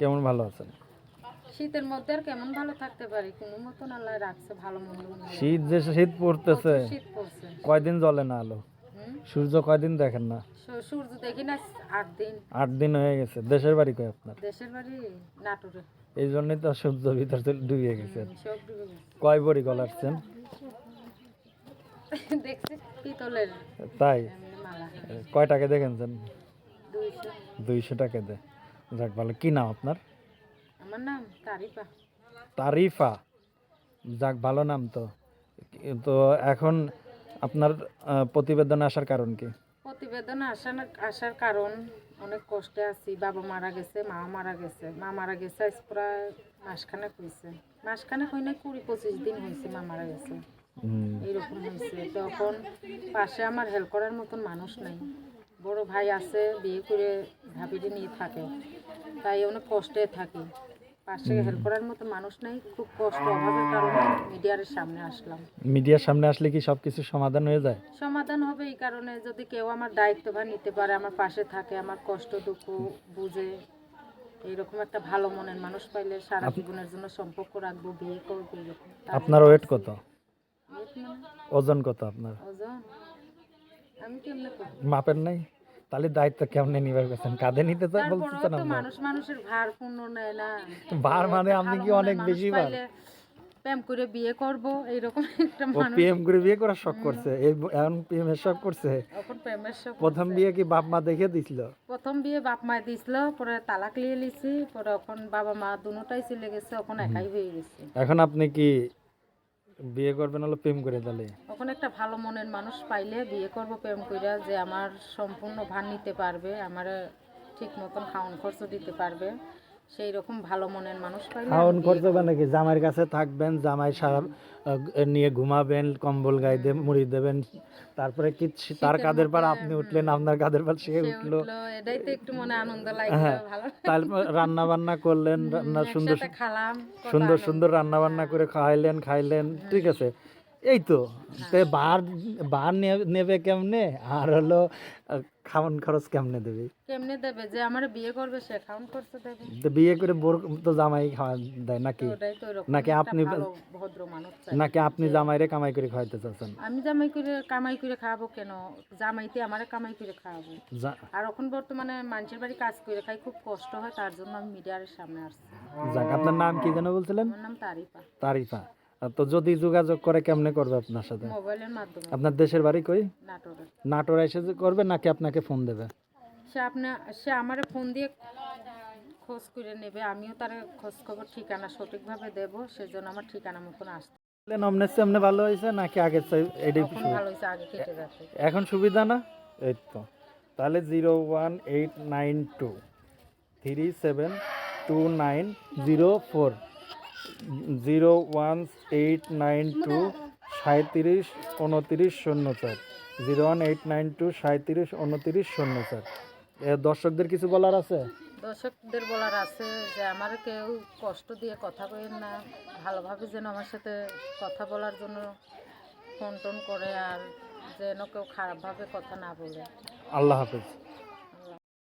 কেমন ভালো আছেন? শীতের মধ্যে আর কেমন ভালো থাকতে পারি? কোনো মতন আল্লাহ রাখছে ভালো মন্দ শীত যে শীত পড়তেছে শীত পড়ছে। কয়দিন জ্বলে না আলো? সূর্য কয়দিন দেখেন না? সূর্য দেখি না আট দিন। আট দিন হয়ে গেছে। দেশের বাড়ি কই আপনার? দেশের বাড়ি নাটোরে। এই জন্যই তো সূর্য ভিতর থেকে ডুবিয়ে গেছে। সব ডুবে গেছে। কয় বড়ি গলাচ্ছেন দেখছি পিতলের তাই? কয় টাকা দেখেছেন দুইশো টাকা দে। যাক ভালো। কি নাম আপনার? আমার নাম তারিফা। তারিফা। যাক ভালো নাম তো। তো এখন আপনার প্রতিবেদন আসার কারণ কি? প্রতিবেদন আসার আসার কারণ অনেক কষ্টে আছি। বাবা মারা গেছে মা মারা গেছে। মা মারা গেছে আজ প্রায় মাসখানেক হয়েছে মাসখানেক হয় না কুড়ি পঁচিশ দিন হয়েছে মা মারা গেছে। এইরকম হয়েছে তখন পাশে আমার হেল্প করার মতন মানুষ নাই। বড় ভাই আছে বিয়ে করে ভাবিটি নিয়ে থাকে। তাই অনেক কষ্টে থাকি। পাশে হেল্প করার মতো মানুষ নাই খুব কষ্ট। অভাবের কারণে মিডিয়ার সামনে আসলাম। মিডিয়ার সামনে আসলে কি সব কিছু সমাধান হয়ে যায়? সমাধান হবে এই কারণে যদি কেউ আমার দায়িত্বভার নিতে পারে আমার পাশে থাকে আমার কষ্ট দুঃখ বুঝে এইরকম একটা ভালো মনের মানুষ পাইলে সারা জীবনের জন্য সম্পর্ক রাখব বিয়ে করব এরকম আপনার ওয়েট কত? মানে? ওজন কত আপনার ওজন আমি কেমনে করব মাপের নাই। তাহলে দায়িত্ব কেমনে নিবার গেছেন? কাঁধে নিতে তারপরেও বলতেছেন তো আপনার মানুষ মানুষের ভার পূর্ণ নেয় না। ভার মানে আপনি কি অনেক বেশি ভার? প্রেম করে বিয়ে করব এইরকম একটা মানুষ। পিএম করে বিয়ে করার শখ করছে। এই এখন প্রেমের শখ করছে। এখন প্রেমের শখ প্রথম বিয়ে কি বাপ মা দেখে দিছিল? প্রথম বিয়ে বাপ মা দিছিল পরে তালাক লিয়ে লিছি পরে এখন বাবা মা দুটাই চলে গেছে এখন একাই হয়ে গেছে। এখন আপনি কি বিয়ে করবেন হলো প্রেম করে তাহলে? ওখানে একটা ভালো মনের মানুষ পাইলে বিয়ে করব প্রেম কইরা যে আমার সম্পূর্ণ ভার নিতে পারবে, আমার ঠিক মতন খাওয়ান খরচ দিতে পারবে। সেই রকম ভালো মনের মানুষ পাইলে খরচ করব। জামাইয়ের কাছে থাকবেন জামাই সারা নিয়ে ঘুমাবেন কম্বল গায়ে দিয়ে মুড়ি দেবেন তারপরে কি তার কাঁধের পার আপনি উঠলেন আপনার কাঁধের পার সে উঠল। এটাই তো একটু মনে আনন্দ হ্যাঁ। ভালো। তারপর রান্না বান্না করলেন রান্না সুন্দর সুন্দর সুন্দর রান্না বান্না করে খাওয়াইলেন খাইলেন ঠিক আছে? এই তো বার বার নেবে কেমনে? আর হলো খাওয়ান খরচ কেমনে দেবে? কেমনে দেবে? যে আমার বিয়ে করবে সে খাওয়ান খরচ দেবে। তো বিয়ে করে বোর তো জামাই খাওয়া দেয় নাকি? নাকি আপনি- ভদ্র মানুষ নাকি আপনি জামাইরে কামাই করে খাওয়াইতে চাচ্ছেন? আমি জামাই করে কামাই করে খাওয়াবো কেন? জামাইতে আমারে কামাই করে খাওয়াবো। আর এখন বর্তমানে মানুষের বাড়ি কাজ করে খাই খুব কষ্ট হয় তার জন্য আমি মিডিয়ার সামনে আসছি। যাক আপনার নাম কি যেন বলছিলেন? আমার নাম তারিফা। তারিফা। তো যদি যোগাযোগ করে কেমনে করবে আপনার সাথে? মোবাইলের মাধ্যমে। আপনার দেশের বাড়ি কই? নাটোরে। নাটোর এসে যে করবে নাকি আপনাকে ফোন দেবে? সে আপনা সে আমারে ফোন দিয়ে খোঁজ করে নেবে। আমিও তার খোঁজ খবর ঠিকানা সঠিকভাবে দেব সেজন্য আমার ঠিকানা মতন আসতে অমনে সামনে ভালো হয়েছে নাকি চাই- এটাই ভালো হয়েছে আগে কেটে যাচ্ছে। এখন সুবিধা না? এই তো। তাহলে zero one eight nine two three seven two nine zero four. Zero one eight nine two সাঁত্রিশ উনত্রিশ শূন্য চার। Zero one eight nine two সাঁত্রিশ উনত্রিশ শূন্য চার। দর্শকদের কিছু বলার আছে? দর্শকদের বলার আছে যে আমার কেউ কষ্ট দিয়ে কথা বলেন না ভালোভাবে যেন আমার সাথে কথা বলার জন্য ফোন টোন করে আর যেন কেউ খারাপভাবে কথা না বলে। আল্লাহ হাফেজ।